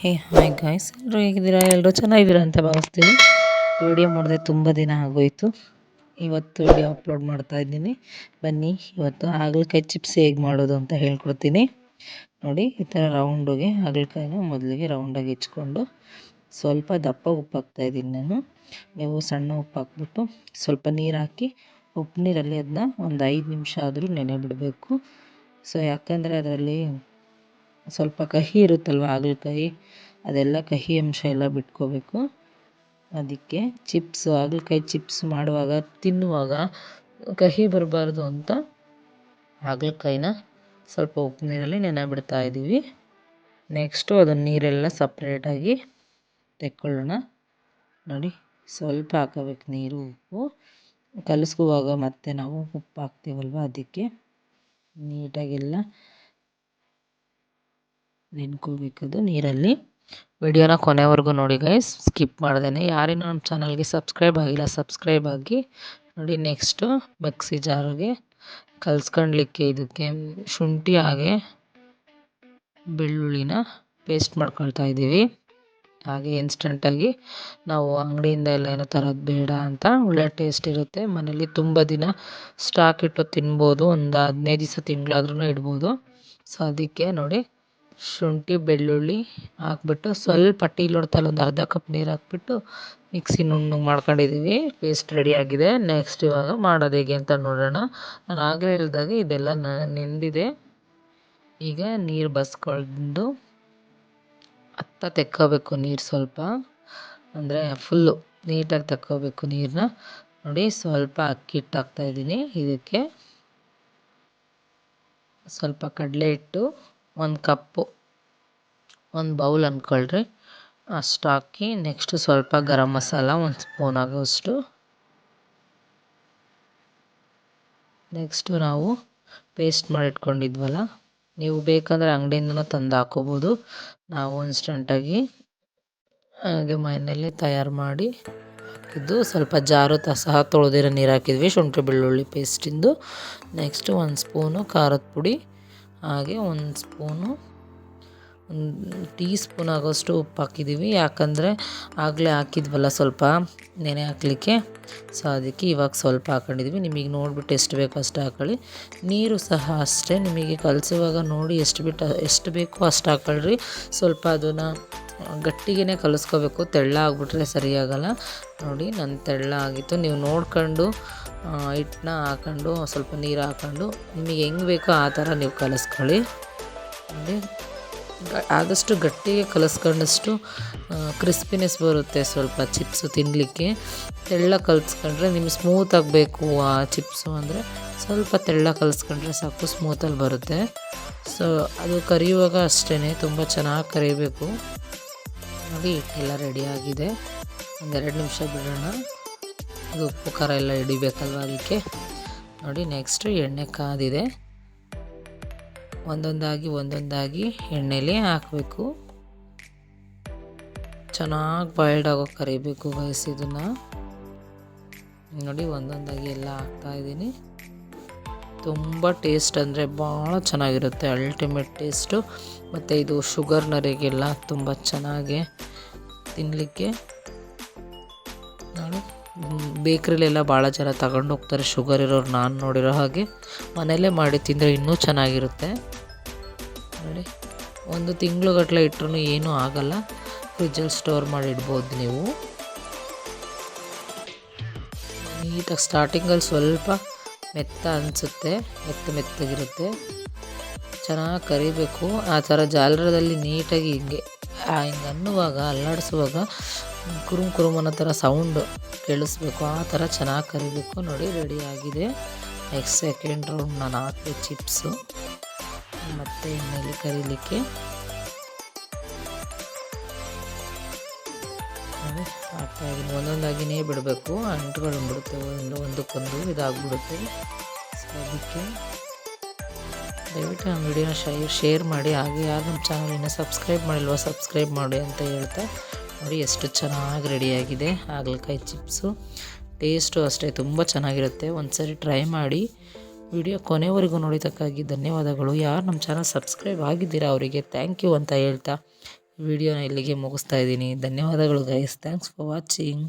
ಹೇ hi guys ಎಲ್ಲರೂ ಹೇಗಿದ್ದೀರಾ? ಎಲ್ಲರೂ ಚೆನ್ನಾಗಿದ್ದೀರಾ ಅಂತ ಭಾವಿಸ್ತೀನಿ. ವಿಡಿಯೋ ಮಾಡಿದೆ ತುಂಬ ದಿನ ಆಗೋಯಿತು. ಇವತ್ತು ವಿಡಿಯೋ ಅಪ್ಲೋಡ್ ಮಾಡ್ತಾ ಇದ್ದೀನಿ. ಬನ್ನಿ, ಇವತ್ತು ಹಾಗಲಕಾಯಿ ಚಿಪ್ಸ್ ಹೇಗೆ ಮಾಡೋದು ಅಂತ ಹೇಳ್ಕೊಡ್ತೀನಿ. ನೋಡಿ, ಈ ಥರ ರೌಂಡಿಗೆ ಹಾಗಲಕಾಯಿನ ಮೊದಲಿಗೆ ರೌಂಡಾಗಿ ಹೆಚ್ಕೊಂಡು ಸ್ವಲ್ಪ ದಪ್ಪ ಉಪ್ಪು ಹಾಕ್ತಾಯಿದ್ದೀನಿ ನಾನು. ನೀವು ಸಣ್ಣ ಉಪ್ಪು ಹಾಕ್ಬಿಟ್ಟು ಸ್ವಲ್ಪ ನೀರು ಹಾಕಿ, ಉಪ್ಪು ನೀರಲ್ಲಿ ಅದನ್ನ ಒಂದು ಐದು ನಿಮಿಷ ಆದರೂ ನೆನೆ ಬಿಡಬೇಕು ಸೊ ಯಾಕಂದರೆ ಅದರಲ್ಲಿ ಸ್ವಲ್ಪ ಕಹಿ ಇರುತ್ತಲ್ವ ಹಾಗಲಕಾಯಿ ಅದೆಲ್ಲ ಕಹಿ ಅಂಶ ಎಲ್ಲ ಬಿಟ್ಕೋಬೇಕು. ಅದಕ್ಕೆ ಚಿಪ್ಸು ಹಾಗಲಕಾಯಿ ಚಿಪ್ಸ್ ಮಾಡುವಾಗ, ತಿನ್ನುವಾಗ ಕಹಿ ಬರಬಾರ್ದು ಅಂತ ಹಾಗಲಕಾಯಿನ ಸ್ವಲ್ಪ ಉಪ್ಪು ನೀರಲ್ಲಿ ನೆನೆ ಬಿಡ್ತಾ ಇದ್ದೀವಿ. ನೆಕ್ಸ್ಟು ಅದನ್ನು ನೀರೆಲ್ಲ ಸಪ್ರೇಟಾಗಿ ತೆಕ್ಕೊಳ್ಳೋಣ. ನೋಡಿ, ಸ್ವಲ್ಪ ಹಾಕೋಬೇಕು ನೀರು, ಉಪ್ಪು. ಕಲಸ್ಕೋವಾಗ ಮತ್ತೆ ನಾವು ಉಪ್ಪು ಹಾಕ್ತೀವಲ್ವ ಅದಕ್ಕೆ ನೀಟಾಗೆಲ್ಲ ನೆನ್ಕೋಬೇಕದು ನೀರಲ್ಲಿ. ವಿಡಿಯೋನ ಕೊನೆವರೆಗೂ ನೋಡಿ ಗೈಸ್ ಸ್ಕಿಪ್ ಮಾಡ್ದೇ ಯಾರೇನೋ ನಮ್ಮ ಚಾನಲ್ಗೆ ಸಬ್ಸ್ಕ್ರೈಬ್ ಆಗಿಲ್ಲ ಸಬ್ಸ್ಕ್ರೈಬ್ ಆಗಿ ನೋಡಿ ನೆಕ್ಸ್ಟು ಮಿಕ್ಸಿ ಜಾರಿಗೆ ಕಲ್ಸ್ಕೊಳ್ಲಿಕ್ಕೆ ಇದಕ್ಕೆ ಶುಂಠಿ ಹಾಗೆ ಬೆಳ್ಳುಳ್ಳಿನ ಪೇಸ್ಟ್ ಮಾಡ್ಕೊಳ್ತಾ ಇದ್ದೀವಿ. ಹಾಗೆ ಇನ್ಸ್ಟಂಟಾಗಿ ನಾವು ಅಂಗಡಿಯಿಂದ ಎಲ್ಲ ಏನೋ ತರೋದು ಬೇಡ ಅಂತ ಒಳ್ಳೆ ಟೇಸ್ಟ್ ಇರುತ್ತೆ. ಮನೇಲಿ ತುಂಬ ದಿನ ಸ್ಟಾಕ್ ಇಟ್ಟು ತಿನ್ಬೋದು, ಒಂದು ಹದಿನೈದು ದಿವಸ ತಿಂಗಳಾದ್ರೂ ಇಡ್ಬೋದು. ಸೊ ಅದಕ್ಕೆ ನೋಡಿ ಶುಂಠಿ, ಬೆಳ್ಳುಳ್ಳಿ ಹಾಕ್ಬಿಟ್ಟು ಸ್ವಲ್ಪ ಟೀ ಲೋಟದಲ್ಲಿ ಒಂದು ಅರ್ಧ ಕಪ್ ನೀರು ಹಾಕ್ಬಿಟ್ಟು ಮಿಕ್ಸಿ ನುಣ್ಣಗೆ ಮಾಡ್ಕೊಂಡಿದ್ದೀವಿ ಪೇಸ್ಟ್ ರೆಡಿಯಾಗಿದೆ ನೆಕ್ಸ್ಟ್ ಇವಾಗ ಮಾಡೋದು ಹೇಗೆ ಅಂತ ನೋಡೋಣ. ನಾನು ಆಗಲೇ ಹೇಳಿದಾಗೆ ಇದೆಲ್ಲ ನೆಂದಿದೆ. ಈಗ ನೀರು ಬಸ್ಕೊಂಡು ಹತ್ತ ತೆಕ್ಕೋಬೇಕು ನೀರು ಸ್ವಲ್ಪ. ಅಂದರೆ ಫುಲ್ಲು ನೀಟಾಗಿ ತಕ್ಕೋಬೇಕು ನೀರನ್ನ ನೋಡಿ ಸ್ವಲ್ಪ ಅಕ್ಕಿ ಹಿಟ್ಟು ಹಾಕ್ತಾಯಿದ್ದೀನಿ ಇದಕ್ಕೆ ಸ್ವಲ್ಪ ಕಡಲೆ ಹಿಟ್ಟು ಒಂದು ಕಪ್ಪು, ಒಂದು ಬೌಲ್ ಅಂದ್ಕೊಳ್ರಿ ಅಷ್ಟು ಹಾಕಿ ನೆಕ್ಸ್ಟ್ ಸ್ವಲ್ಪ ಗರಂ ಮಸಾಲ, ಒಂದು ಸ್ಪೂನ್ ಆಗೋಷ್ಟು. ನೆಕ್ಸ್ಟು ನಾವು ಪೇಸ್ಟ್ ಮಾಡಿಟ್ಕೊಂಡಿದ್ವಲ್ಲ, ನೀವು ಬೇಕಂದರೆ ಅಂಗಡಿಯಿಂದನು ತಂದು ಹಾಕೋಬೋದು. ನಾವು ಇನ್ಸ್ಟಂಟಾಗಿ ಹಾಗೆ ಮನೆಯಲ್ಲೇ ತಯಾರು ಮಾಡಿ ಇದು ಸ್ವಲ್ಪ ಜಾರು ತ, ಸಹ ತೊಳೆದಿರೋ ನೀರು ಹಾಕಿದ್ವಿ, ಶುಂಠಿ ಬೆಳ್ಳುಳ್ಳಿ ಪೇಸ್ಟಿಂದು. ನೆಕ್ಸ್ಟು ಒಂದು ಸ್ಪೂನು ಖಾರದ ಪುಡಿ ಹಾಗೆ ಒಂದು ಸ್ಪೂನು, ಒಂದು ಟೀ ಸ್ಪೂನ್ ಆಗೋಷ್ಟು ಉಪ್ಪು ಹಾಕಿದ್ದೀವಿ. ಯಾಕಂದರೆ ಆಗಲೇ ಹಾಕಿದ್ವಲ್ಲ ಸ್ವಲ್ಪ ನೆನೆ ಹಾಕಲಿಕ್ಕೆ. ಸೊ ಅದಕ್ಕೆ ಇವಾಗ ಸ್ವಲ್ಪ ಹಾಕೊಂಡಿದ್ವಿ ನಿಮಗೆ ನೋಡಿಬಿಟ್ಟು ಎಷ್ಟು ಬೇಕೋ ಅಷ್ಟು ಹಾಕೊಳ್ಳಿ. ನೀರು ಸಹ ಅಷ್ಟೇ. ನಿಮಗೆ ಕಲಸುವಾಗ ನೋಡಿ ಎಷ್ಟು ಬಿಟ್ಟು, ಎಷ್ಟು ಬೇಕೋ ಅಷ್ಟು ಹಾಕೊಳ್ಳ್ರಿ. ಸ್ವಲ್ಪ ಅದನ್ನು ಗಟ್ಟಿಗೆ ಕಲಿಸ್ಕೋಬೇಕು. ತೆಳ್ಳ ಆಗಿಬಿಟ್ರೆ ಸರಿಯಾಗಲ್ಲ ನೋಡಿ ನನ್ನ ತೆಳ್ಳ ಆಗಿತ್ತು. ನೀವು ನೋಡ್ಕೊಂಡು ಹಿಟ್ಟನ್ನ ಹಾಕೊಂಡು, ಸ್ವಲ್ಪ ನೀರು ಹಾಕೊಂಡು, ನಿಮಗೆ ಹೆಂಗೆ ಬೇಕೋ ಆ ಥರ ನೀವು ಕಲಿಸ್ಕೊಳ್ಳಿ. ನೋಡಿ ಆದಷ್ಟು ಗಟ್ಟಿಗೆ ಕಲಿಸ್ಕೊಂಡಷ್ಟು ಕ್ರಿಸ್ಪಿನೆಸ್ ಬರುತ್ತೆ ಸ್ವಲ್ಪ ಚಿಪ್ಸು ತಿನ್ನಲಿಕ್ಕೆ ತೆಳ್ಳ ಕಲಿಸ್ಕೊಂಡ್ರೆ ನಿಮ್ಗೆ ಸ್ಮೂತ್ ಆಗಬೇಕು ಆ ಚಿಪ್ಸು ಅಂದರೆ. ಸ್ವಲ್ಪ ತೆಳ್ಳ ಕಲಿಸ್ಕೊಂಡ್ರೆ ಸಾಕು ಸ್ಮೂತಲ್ಲಿ ಬರುತ್ತೆ. ಸೊ ಅದು ಕರಿಯುವಾಗ ಅಷ್ಟೇ ತುಂಬ ಚೆನ್ನಾಗಿ ಕರಿಬೇಕು. ನೋಡಿ ಹಿಟ್ಟೆಲ್ಲ ರೆಡಿಯಾಗಿದೆ ಒಂದೆರಡು ನಿಮಿಷ ಬಿಡೋಣ. ಅದು ಉಪ್ಪು, ಖಾರ ಎಲ್ಲ ಹಿಡಿಬೇಕಲ್ವ ಅದಕ್ಕೆ? ನೋಡಿ ನೆಕ್ಸ್ಟು ಎಣ್ಣೆ ಕಾದಿದೆ. ಒಂದೊಂದಾಗಿ ಒಂದೊಂದಾಗಿ ಎಣ್ಣೆಲಿ ಹಾಕಬೇಕು. ಚೆನ್ನಾಗಿ ಬಾಯ್ಲ್ಡ್ ಆಗೋ ಕರಿಬೇಕು ಗೈಸ್ ನೋಡಿ, ಒಂದೊಂದಾಗಿ ಎಲ್ಲ ಹಾಕ್ತಾಯಿದ್ದೀನಿ ತುಂಬ ಟೇಸ್ಟ್ ಅಂದರೆ ಭಾಳ ಚೆನ್ನಾಗಿರುತ್ತೆ ಅಲ್ಟಿಮೇಟ್ ಟೇಸ್ಟು. ಮತ್ತು ಇದು ಶುಗರ್ ನರಿಗೆಲ್ಲ ತುಂಬ ಚೆನ್ನಾಗಿ ತಿನ್ನಲಿಕ್ಕೆ ನಾನು ಬೇಕ್ರಿಲೆಲ್ಲ ಭಾಳ ಜನ ತಗೊಂಡು ಹೋಗ್ತಾರೆ ಶುಗರ್ ಇರೋರು ನಾನು ನೋಡಿರೋ ಹಾಗೆ. ಮನೆಯಲ್ಲೇ ಮಾಡಿ ತಿಂದರೆ ಇನ್ನೂ ಚೆನ್ನಾಗಿರುತ್ತೆ. ನೋಡಿ, ಒಂದು ತಿಂಗಳುಗಟ್ಟಲೆ ಇಟ್ಟರು ಏನೂ ಆಗಲ್ಲ. ಫ್ರಿಜ್ಜಲ್ಲಿ ಸ್ಟೋರ್ ಮಾಡಿ ಇಡ್ಬೋದು ನೀವು. ನೀಟಾಗಿ ಸ್ಟಾರ್ಟಿಂಗಲ್ಲಿ ಸ್ವಲ್ಪ ಮೆತ್ತ ಅನಿಸುತ್ತೆ, ಮೆತ್ತ ಮೆತ್ತಗಿರುತ್ತೆ. ಚೆನ್ನಾಗಿ ಕರಿಬೇಕು. ಆ ಥರ ಜಾಲರದಲ್ಲಿ ನೀಟಾಗಿ ಹಿಂಗೆ ಹಿಂಗೆ ಅನ್ನುವಾಗ, ಅಲ್ಲಾಡಿಸುವಾಗ ಕುರುಮ್ ಕುರುಮ್ ಅನ್ನೋ ಥರ ಸೌಂಡು ಕೇಳಿಸ್ಬೇಕು. ಆ ಥರ ಚೆನ್ನಾಗಿ ಕರಿಬೇಕು. ನೋಡಿ ರೆಡಿ ಆಗಿದೆ. ನೆಕ್ಸ್ಟ್ ಸೆಕೆಂಡ್ ರೌಂಡ್ ನಾನು ಹಾಕಿದೆ ಚಿಪ್ಸು ಮತ್ತು ಎಣ್ಣೆಲಿ ಕರೀಲಿಕ್ಕೆ? ಹಾಕ್ತಾಯಿದ್ದೀನಿ ಒಂದೊಂದಾಗಿನೇ ಬಿಡಬೇಕು. ಅಂಟುಗಳು ಒಂದು ಒಂದಕ್ಕೊಂದು ಇದಾಗ್ಬಿಡುತ್ತೆ. ಸೊ ಅದಕ್ಕೆ ದಯವಿಟ್ಟು ನಮ್ಮ ವಿಡಿಯೋನ ಶೇರ್ ಶೇರ್ ಮಾಡಿ. ಹಾಗೆ ಯಾರು ನಮ್ಮ ಚಾನಲಿನ ಸಬ್ಸ್ಕ್ರೈಬ್ ಮಾಡಿಲ್ವೋ ಸಬ್ಸ್ಕ್ರೈಬ್ ಮಾಡಿ ಅಂತ ಹೇಳ್ತಾ ನೋಡಿ ಎಷ್ಟು ಚೆನ್ನಾಗಿ ರೆಡಿಯಾಗಿದೆ. ಹಾಗಲಕಾಯಿ ಚಿಪ್ಸು. ಟೇಸ್ಟು ಅಷ್ಟೇ ತುಂಬ ಚೆನ್ನಾಗಿರುತ್ತೆ. ಒಂದು ಸರಿ ಟ್ರೈ ಮಾಡಿ. ವಿಡಿಯೋ ಕೊನೆವರೆಗೂ ನೋಡಿದ್ದಕ್ಕಾಗಿ ಧನ್ಯವಾದಗಳು. ಯಾರು ನಮ್ಮ ಚಾನಲ್ ಸಬ್ಸ್ಕ್ರೈಬ್ ಆಗಿದ್ದೀರಾ ಅವರಿಗೆ ಥ್ಯಾಂಕ್ ಯು ಅಂತ ಹೇಳ್ತಾ ವಿಡಿಯೋನ ಇಲ್ಲಿಗೆ ಮುಗಿಸ್ತಾ ಇದ್ದೀನಿ. ಧನ್ಯವಾದಗಳು ಗೈಸ್ ಥ್ಯಾಂಕ್ಸ್ ಫಾರ್ ವಾಚಿಂಗ್